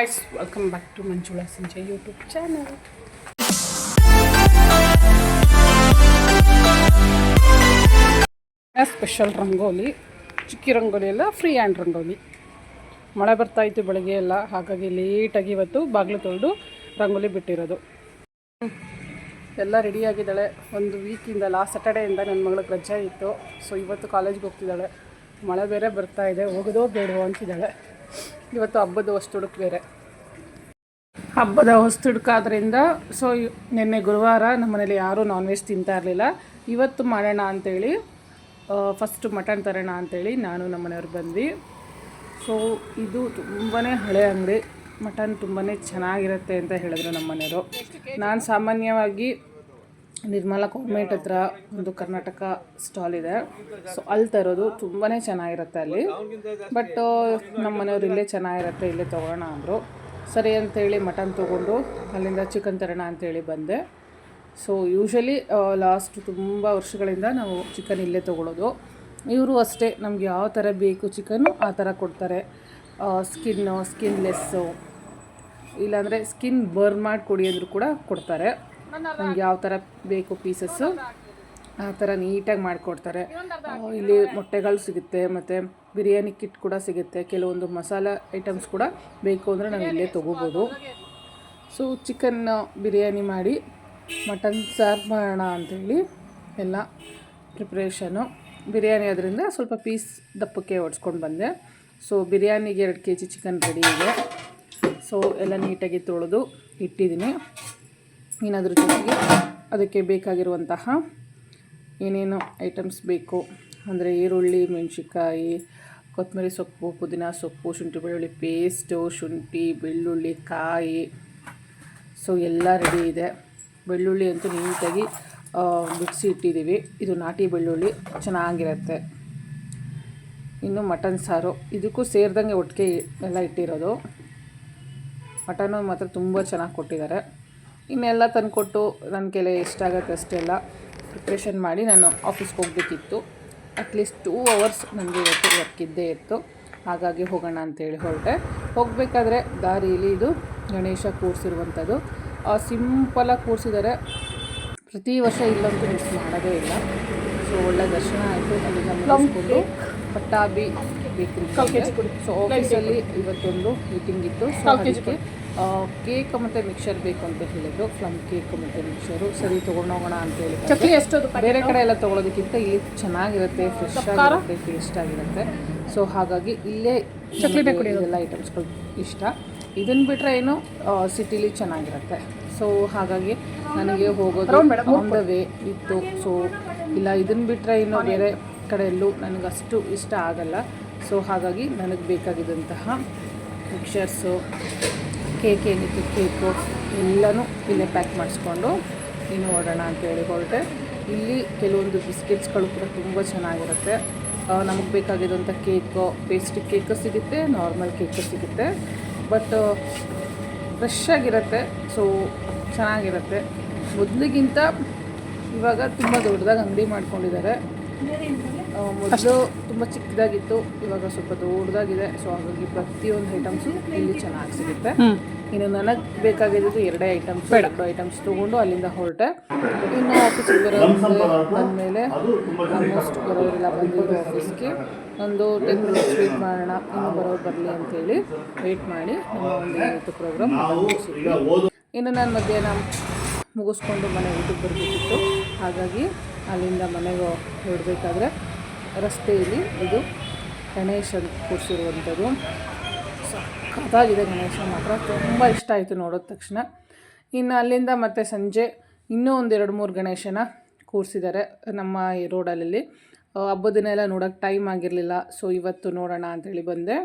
Guys welcome back to Manjula Sanje YouTube channel special rangoli ಚಿಕ್ಕಿ ರಂಗೋಲಿ ಎಲ್ಲ free hand rangoli ಮಳೆ ಬರ್ತಾ ಇತ್ತು ಬೆಳಗ್ಗೆ ಎಲ್ಲ, ಹಾಗಾಗಿ ಲೇಟಾಗಿ ಇವತ್ತು ಬಾಗಿಲು ತೊಳೆದು ರಂಗೋಲಿ ಬಿಟ್ಟಿರೋದು. ಎಲ್ಲ ರೆಡಿಯಾಗಿದ್ದಾಳೆ ಒಂದು ವೀಕಿಂದ ಲಾಸ್ಟ್ ಸ್ಯಾಟರ್ಡೆಯಿಂದ ನನ್ನ ಮಗಳಿಗೆ ರಜೆ ಇತ್ತು. ಸೊ ಇವತ್ತು ಕಾಲೇಜ್ಗೆ ಹೋಗ್ತಿದ್ದಾಳೆ. ಮಳೆ ಬೇರೆ ಬರ್ತಾ ಇದೆ, ಹೋಗೋದೋ ಬೇಡವೋ ಅಂತಿದ್ದಾಳೆ. ಇವತ್ತು ಹಬ್ಬದ ವಸ್ತುಡುಕ್ ಬೇರೆ. ಹಬ್ಬದ ಹೊಸ್ತುಡ್ಕಾದ್ರಿಂದ ಸೊ ನಿನ್ನೆ ಗುರುವಾರ ನಮ್ಮ ಮನೇಲಿ ಯಾರೂ ನಾನ್ ವೆಜ್ ತಿಂತಾ ಇರಲಿಲ್ಲ. ಇವತ್ತು ಮಾಡೋಣ ಅಂತೇಳಿ ಫಸ್ಟ್ ಮಟನ್ ತರೋಣ ಅಂತೇಳಿ ನಾನು ನಮ್ಮ ಮನೆಯವ್ರು ಬಂದ್ವಿ. ಸೊ ಇದು ತುಂಬಾ ಹಳೆ ಅಂಗಡಿ. ಮಟನ್ ತುಂಬಾ ಚೆನ್ನಾಗಿರುತ್ತೆ ಅಂತ ಹೇಳಿದ್ರು ನಮ್ಮ ಮನೆಯವರು ನಾನು ಸಾಮಾನ್ಯವಾಗಿ ನಿರ್ಮಲಾ ಗೌರ್ಮೆಂಟ್ ಹತ್ರ ಒಂದು ಕರ್ನಾಟಕ ಸ್ಟಾಲ್ ಇದೆ. ಸೊ ಅಲ್ಲಿ ತರೋದು ತುಂಬಾ ಚೆನ್ನಾಗಿರುತ್ತೆ ಅಲ್ಲಿ. ಬಟ್ ನಮ್ಮ ಮನೆಯವ್ರು ಇಲ್ಲೇ ಚೆನ್ನಾಗಿರುತ್ತೆ, ಇಲ್ಲೇ ತೊಗೋಣ ಅಂದರು. ಸರಿ ಅಂತೇಳಿ ಮಟನ್ ತೊಗೊಂಡು ಅಲ್ಲಿಂದ ಚಿಕನ್ ತರೋಣ ಅಂತೇಳಿ ಬಂದೆ. ಸೊ ಯೂಶಲಿ ಲಾಸ್ಟ್ ತುಂಬ ವರ್ಷಗಳಿಂದ ನಾವು ಚಿಕನ್ ಇಲ್ಲೇ ತೊಗೊಳೋದು. ಇವರು ಅಷ್ಟೇ, ನಮ್ಗೆ ಯಾವ ಥರ ಬೇಕು ಚಿಕನ್ನು ಆ ಥರ ಕೊಡ್ತಾರೆ. ಸ್ಕಿನ್ನು ಸ್ಕಿನ್ಲೆಸ್ಸು ಇಲ್ಲಾಂದರೆ ಸ್ಕಿನ್ ಬರ್ನ್ ಮಾಡಿ ಕೊಡಿ ಅಂದರೂ ಕೂಡ ಕೊಡ್ತಾರೆ. ನಮ್ಗೆ ಯಾವ ಥರ ಬೇಕು ಪೀಸಸ್ಸು ಆ ಥರ ನೀಟಾಗಿ ಮಾಡಿಕೊಡ್ತಾರೆ. ಇಲ್ಲಿ ಮೊಟ್ಟೆಗಳು ಸಿಗುತ್ತೆ ಮತ್ತು ಬಿರಿಯಾನಿ ಕಿಟ್ ಕೂಡ ಸಿಗುತ್ತೆ. ಕೆಲವೊಂದು ಮಸಾಲ ಐಟಮ್ಸ್ ಕೂಡ ಬೇಕು ಅಂದರೆ ನಾವು ಇಲ್ಲೇ ತೊಗೋಬೋದು. ಸೊ ಚಿಕನ್ ಬಿರಿಯಾನಿ ಮಾಡಿ ಮಟನ್ ಸಾರು ಮಾಡೋಣ ಅಂಥೇಳಿ ಎಲ್ಲ ಪ್ರಿಪ್ರೇಷನು. ಬಿರಿಯಾನಿ ಅದರಿಂದ ಸ್ವಲ್ಪ ಪೀಸ್ ದಪ್ಪಕ್ಕೆ ಹೊಡ್ಸ್ಕೊಂಡು ಬಂದೆ. ಸೊ ಬಿರಿಯಾನಿಗೆ ಎರಡು ಕೆ ಜಿ ಚಿಕನ್ ರೆಡಿ ಇದೆ. ಸೊ ಎಲ್ಲ ನೀಟಾಗಿ ತೊಳೆದು ಇಟ್ಟಿದ್ದೀನಿ. ಇನ್ನು ಅದ್ರ ಜೊತೆಗೆ ಅದಕ್ಕೆ ಬೇಕಾಗಿರುವಂತಹ ಏನೇನು ಐಟಮ್ಸ್ ಬೇಕು? ಅಂದರೆ ಈರುಳ್ಳಿ, ಮೆಣಸಿನ್ಕಾಯಿ, ಕೊತ್ತಂಬರಿ ಸೊಪ್ಪು, ಪುದೀನ ಸೊಪ್ಪು, ಶುಂಠಿ, ಬೆಳ್ಳುಳ್ಳಿ ಪೇಸ್ಟು ಶುಂಠಿ, ಬೆಳ್ಳುಳ್ಳಿ, ಕಾಯಿ. ಸೊ ಎಲ್ಲ ರೆಡಿ ಇದೆ. ಬೆಳ್ಳುಳ್ಳಿ ಅಂತೂ ನೀಟಾಗಿ ಬಿಡಿಸಿ ಇಟ್ಟಿದ್ದೀವಿ. ಇದು ನಾಟಿ ಬೆಳ್ಳುಳ್ಳಿ. ಚೆನ್ನಾಗಿರುತ್ತೆ. ಇನ್ನು ಮಟನ್ ಸಾರು. ಇದಕ್ಕೂ ಸೇರಿದಂಗೆ ಒಟ್ಟಿಗೆ ಎಲ್ಲ ಇಟ್ಟಿರೋದು. ಮಟನು ಮಾತ್ರ ತುಂಬ ಚೆನ್ನಾಗಿ ಕೊಟ್ಟಿದ್ದಾರೆ. ಇನ್ನೆಲ್ಲ ತಂದುಕೊಟ್ಟು ನನ್ನ ಕೆಲ ಎಷ್ಟಾಗತ್ತೆ ಅಷ್ಟೆಲ್ಲ ಪ್ರಿಪ್ರೇಷನ್ ಮಾಡಿ ನಾನು ಆಫೀಸ್ಗೆ ಹೋಗಬೇಕಿತ್ತು. ಅಟ್ಲೀಸ್ಟ್ ಟೂ ಅವರ್ಸ್ ನನಗೆ ಇವತ್ತು ವರ್ಕ್ ಇದ್ದೇ ಇತ್ತು. ಹಾಗಾಗಿ ಹೋಗೋಣ ಅಂತೇಳಿ ಹೊರಟೆ. ಹೋಗಬೇಕಾದ್ರೆ ದಾರಿಯಲ್ಲಿ ಇದು ಗಣೇಶ ಕೂರಿಸಿರುವಂಥದ್ದು. ಸಿಂಪಲಾಗಿ ಕೂರಿಸಿದ್ದಾರೆ ಪ್ರತಿ ವರ್ಷ ಇಲ್ಲಂತೂ ಮಿಸ್ ಮಾಡೋದೇ ಇಲ್ಲ. ಸೊ ಒಳ್ಳೆ ದರ್ಶನ ಆಯಿತು. ಅಲ್ಲಿ ಮುಗಿಸ್ಕೊಂಡು ಪಟ್ಟಾಬಿ ಬೇಕ್ರಿ ಸೊ ಆಫೀಸಲ್ಲಿ ಇವತ್ತೊಂದು ಮೀಟಿಂಗ್ ಇತ್ತು. ಸೊ ಅದಕ್ಕೆ ಕೇಕ್ ಮತ್ತು ಮಿಕ್ಸರ್ ಬೇಕು ಅಂತ ಹೇಳಿದ್ರು. ಫ್ಲಮ್ ಕೇಕ್ ಮತ್ತು ಮಿಕ್ಸರು ಸರಿ ತೊಗೊಂಡೋಗೋಣ ಅಂತ ಹೇಳಿ ಚಕ್ಲಿ ಎಷ್ಟು ಬೇರೆ ಕಡೆ ಎಲ್ಲ ತೊಗೊಳೋದಕ್ಕಿಂತ ಇಲ್ಲಿ ಚೆನ್ನಾಗಿರುತ್ತೆ ಫ್ರೆಶ್ ಆಗಿರುತ್ತೆ ಟೇಸ್ಟ್ ಆಗಿರುತ್ತೆ. ಸೊ ಹಾಗಾಗಿ ಇಲ್ಲೇ ಬೇಕು ಎಲ್ಲ ಐಟಮ್ಸ್ಗಳು ಇಷ್ಟ. ಇದನ್ನು ಬಿಟ್ಟರೆ ಏನು ಸಿಟಿಲಿ ಚೆನ್ನಾಗಿರುತ್ತೆ. ಸೊ ಹಾಗಾಗಿ ನನಗೆ ಹೋಗೋದು ಆನ್ ದ ವೇ ಇತ್ತು. ಸೊ ಇಲ್ಲ ಇದನ್ನು ಬಿಟ್ಟರೆ ಇನ್ನು ಬೇರೆ ಕಡೆಯಲ್ಲೂ ನನಗೆ ಅಷ್ಟು ಇಷ್ಟ ಆಗಲ್ಲ. ಸೊ ಹಾಗಾಗಿ ನನಗೆ ಬೇಕಾಗಿದ್ದಂತಹ ಮಿಕ್ಸರ್ಸು ಕೇಕ್ ಏನಿತ್ತು? ಕೇಕು. ಎಲ್ಲನೂ ಇಲ್ಲೇ ಪ್ಯಾಕ್ ಮಾಡಿಸ್ಕೊಂಡು ಇನ್ನು ಹೊರಡೋಣ ಅಂತ ಹೊರಟೆ ಇಲ್ಲಿ ಕೆಲವೊಂದು ಬಿಸ್ಕೆಟ್ಸ್ಗಳು ಕೂಡ ತುಂಬ ಚೆನ್ನಾಗಿರುತ್ತೆ. ನಮಗೆ ಬೇಕಾಗಿದ್ದಂಥ ಕೇಕು ಪೇಸ್ಟ್ರಿ ಕೇಕು ಸಿಗುತ್ತೆ ನಾರ್ಮಲ್ ಕೇಕು ಸಿಗುತ್ತೆ. ಬಟ್ ಫ್ರೆಶ್ ಆಗಿರುತ್ತೆ ಸೊ ಚೆನ್ನಾಗಿರುತ್ತೆ. ಮೊದಲಿಗಿಂತ ಇವಾಗ ತುಂಬ ದೊಡ್ಡದಾಗಿ ಅಂಗಡಿ ಮಾಡ್ಕೊಂಡಿದ್ದಾರೆ. ಮೊದಲು ತುಂಬ ಚಿಕ್ಕದಾಗಿತ್ತು ಇವಾಗ ಸ್ವಲ್ಪ ದೊಡ್ಡದಾಗಿದೆ ಸೊ ಹಾಗಾಗಿ ಪ್ರತಿಯೊಂದು ಐಟಮ್ಸು ಇಲ್ಲಿ ಚೆನ್ನಾಗಿ ಸಿಗುತ್ತೆ. ಇನ್ನು ನನಗೆ ಬೇಕಾಗಿದ್ದು ಎರಡೇ ಐಟಮ್ಸ್ ಎರಡು ಐಟಮ್ಸ್ ತೊಗೊಂಡು ಅಲ್ಲಿಂದ ಹೊರಟೆ. ಇನ್ನು ಆಫೀಸಿಗೆ ಬರೋದು ಬಂದಮೇಲೆ ಆಲ್ಮೋಸ್ಟ್ ಬರೋರೆಲ್ಲ ಬಂದಿದ್ದು ಆಫೀಸ್ಗೆ ಒಂದು ಟೆನ್ ಮಿನಿಟ್ಸ್ ವೇಟ್ ಮಾಡೋಣ ಇನ್ನು ಬರೋರು ಬರಲಿ ಅಂತೇಳಿ ವೆಯ್ಟ್ ಮಾಡಿ ನಮ್ಮ ಒಂದು ಏನಿತ್ತು ಪ್ರೋಗ್ರಾಮ್ ಇನ್ನು ನಾನು ಮಧ್ಯಾಹ್ನ ಮುಗಿಸ್ಕೊಂಡು ಮನೆ ಊಟಕ್ಕೆ ಬರಬೇಕಿತ್ತು. ಹಾಗಾಗಿ ಅಲ್ಲಿಂದ ಮನೆಗೆ ಹೊರಡಬೇಕಾದ್ರೆ ರಸ್ತೆಯಲ್ಲಿ ಇದು ಗಣೇಶನ್ ಕೂರಿಸಿರುವಂಥದ್ದು. ಸಖತ್ತಾಗಿದೆ ಗಣೇಶ ಮಾತ್ರ. ತುಂಬ ಇಷ್ಟ ಆಯಿತು ನೋಡಿದ ತಕ್ಷಣ. ಇನ್ನು ಅಲ್ಲಿಂದ ಮತ್ತೆ ಸಂಜೆ ಇನ್ನೂ ಒಂದು ಎರಡು ಮೂರು ಗಣೇಶನ ಕೂರಿಸಿದ್ದಾರೆ ನಮ್ಮ ಈ ರೋಡಲ್ಲಿ. ಹಬ್ಬದನ್ನೆಲ್ಲ ನೋಡೋಕ್ಕೆ ಟೈಮ್ ಆಗಿರಲಿಲ್ಲ. ಸೊ ಇವತ್ತು ನೋಡೋಣ ಅಂತೇಳಿ ಬಂದೆ.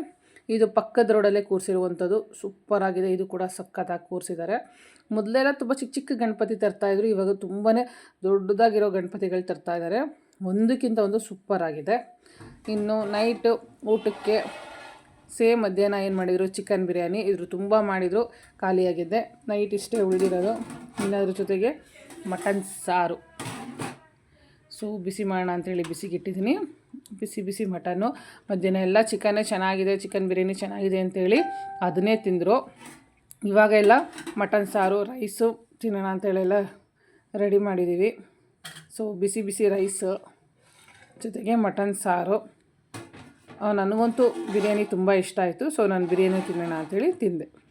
ಇದು ಪಕ್ಕದ ರೋಡಲ್ಲೇ ಕೂರಿಸಿರುವಂಥದ್ದು. ಸೂಪರ್ ಆಗಿದೆ. ಇದು ಕೂಡ ಸಖತ್ತಾಗಿ ಕೂರಿಸಿದ್ದಾರೆ. ಮೊದಲೆಲ್ಲ ತುಂಬ ಚಿಕ್ಕ ಚಿಕ್ಕ ಗಣಪತಿ ತರ್ತಾಯಿದ್ರು ಇವಾಗ ತುಂಬಾ ದೊಡ್ಡದಾಗಿರೋ ಗಣಪತಿಗಳು ತರ್ತಾ ಇದ್ದಾರೆ. ಒಂದಕ್ಕಿಂತ ಒಂದು ಸೂಪರ್ ಆಗಿದೆ. ಇನ್ನು ನೈಟ್ ಊಟಕ್ಕೆ ಸೇಮ್ ಮಧ್ಯಾಹ್ನ ಏನು ಮಾಡಿದರು? ಚಿಕನ್ ಬಿರಿಯಾನಿ. ಇದ್ರ ತುಂಬ ಮಾಡಿದರು. ಖಾಲಿಯಾಗಿದ್ದೆ ನೈಟ್ ಇಷ್ಟೇ ಉಳಿದಿರೋದು. ಇನ್ನದ್ರ ಜೊತೆಗೆ ಮಟನ್ ಸಾರು. ಸೊ ಬಿಸಿ ಮಾಡೋಣ ಅಂತೇಳಿ ಬಿಸಿಗಿಟ್ಟಿದ್ದೀನಿ ಬಿಸಿ ಬಿಸಿ ಮಟನ್ನು ಮಧ್ಯಾಹ್ನ ಎಲ್ಲ ಚಿಕನ್ನೇ ಚೆನ್ನಾಗಿದೆ. ಚಿಕನ್ ಬಿರಿಯಾನಿ ಚೆನ್ನಾಗಿದೆ ಅಂತೇಳಿ ಅದನ್ನೇ ತಿಂದರು. ಇವಾಗೆಲ್ಲ ಮಟನ್ ಸಾರು ರೈಸು ತಿನ್ನೋಣ ಅಂತೇಳೆಲ್ಲ ರೆಡಿ ಮಾಡಿದ್ದೀವಿ. ಸೊ ಬಿಸಿ ಬಿಸಿ ರೈಸ್, ಜೊತೆಗೆ ಮಟನ್ ಸಾರು. ನನಗಂತೂ ಬಿರಿಯಾನಿ ತುಂಬ ಇಷ್ಟ ಆಯಿತು. ಸೊ, ನಾನು ಬಿರಿಯಾನಿ ತಿನ್ನೋಣ ಅಂಥೇಳಿ ತಿಂದೆ.